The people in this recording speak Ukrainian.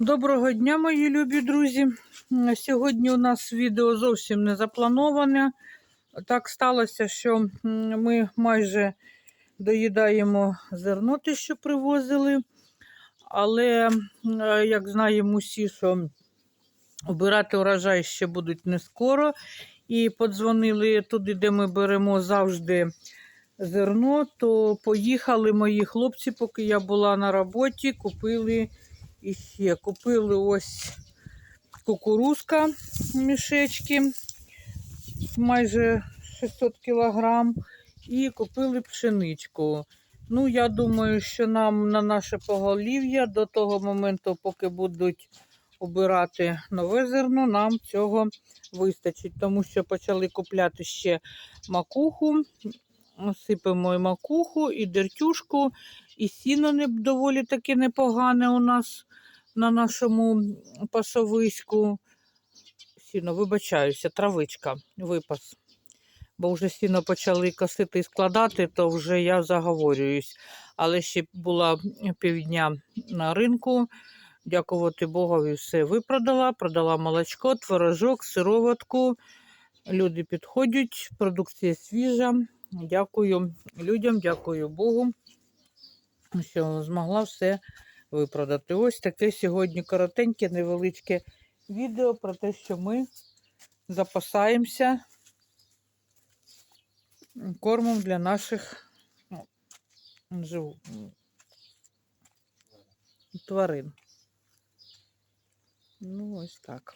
Доброго дня, мої любі друзі. Сьогодні у нас відео зовсім не заплановане. Так сталося, що ми майже доїдаємо зерно, те, що привозили. Але, е, як знаємо усі, що обирати урожай ще будуть не скоро. І подзвонили туди, де ми беремо завжди зерно, то поїхали мої хлопці, поки я була на роботі, купили і купили ось кукурузка мішечки майже 600 кілограм, і купили пшеничку. Ну, я думаю, що нам на наше поголів'я до того моменту, поки будуть обирати нове зерно, нам цього вистачить, тому що почали купляти ще макуху. Сипемо і макуху, і дертюшку, і сіно не доволі таки непогане у нас на нашому пасовиську. Сіно, вибачаюся, травичка, випас. Бо вже сіно почали косити і складати, то вже я заговорююсь. Але ще була півдня на ринку. Дякувати Богові, все випродала. Продала молочко, творожок, сироватку. Люди підходять, продукція свіжа. Дякую людям, дякую Богу, що змогла все випродати. Ось таке сьогодні коротеньке, невеличке відео про те, що ми запасаємося кормом для наших ну, тварин. Ну, ось так.